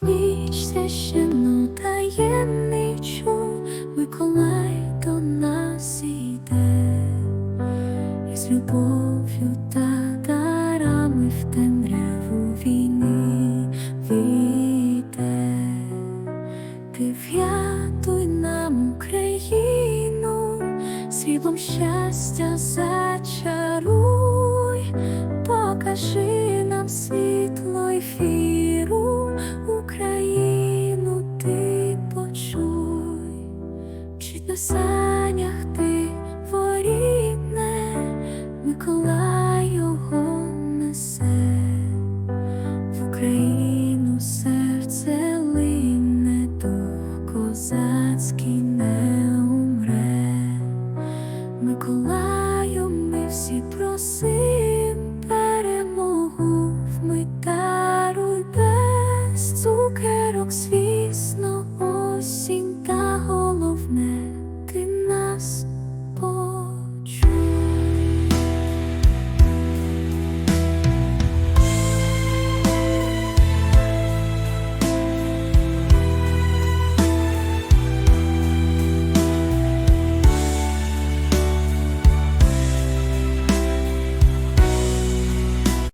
Ніч священну таємничу Миколай до нас іде, і з любов'ю та дарами в темряву війни війде. Ти врятуй нам Україну, світлом щастя зачаруй, санях ти ворітне, Миколай його несе в Україну серце лине, дух козацький не умре. Миколаю, ми всі